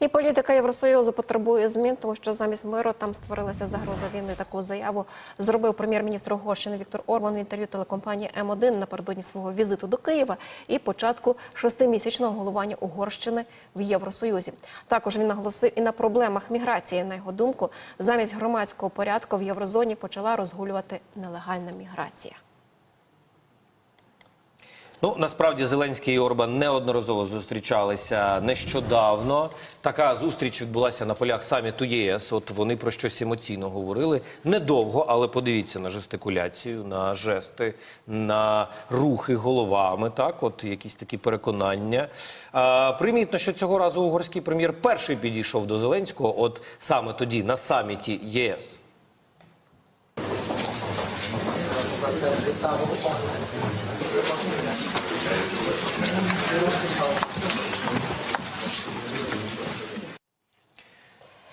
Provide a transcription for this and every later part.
І політика Євросоюзу потребує змін, тому що замість миру там створилася загроза війни. Таку заяву зробив прем'єр-міністр Угорщини Віктор Орбан в інтерв'ю телекомпанії М1 напередодні свого візиту до Києва і початку шестимісячного головування Угорщини в Євросоюзі. Також він наголосив і на проблемах міграції. На його думку, замість громадського порядку в єврозоні почала розгулювати нелегальна міграція. Ну насправді Зеленський і Орбан неодноразово зустрічалися нещодавно. Така зустріч відбулася на полях саміту ЄС. От вони про щось емоційно говорили недовго, але подивіться на жестикуляцію, на жести, на рухи головами. Так, от якісь такі переконання. А, примітно, що цього разу угорський прем'єр перший підійшов до Зеленського, от саме тоді на саміті ЄС.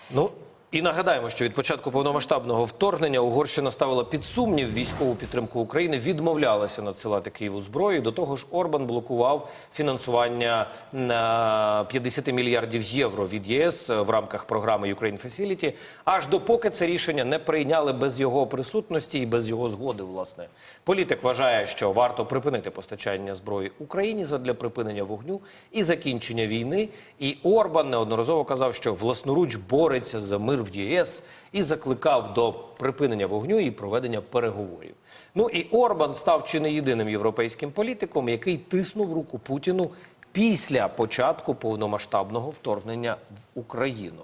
Ну і нагадаємо, що від початку повномасштабного вторгнення Угорщина ставила під сумнів військову підтримку України, відмовлялася надсилати Києву зброю. До того ж, Орбан блокував фінансування на 50 мільярдів євро від ЄС в рамках програми Ukraine Facility, аж допоки це рішення не прийняли без його присутності і без його згоди. Власне, політик вважає, що варто припинити постачання зброї Україні задля припинення вогню і закінчення війни. І Орбан неодноразово казав, що власноруч бореться за мир в ЄС і закликав до припинення вогню і проведення переговорів. Ну і Орбан став чи не єдиним європейським політиком, який тиснув руку Путіну після початку повномасштабного вторгнення в Україну.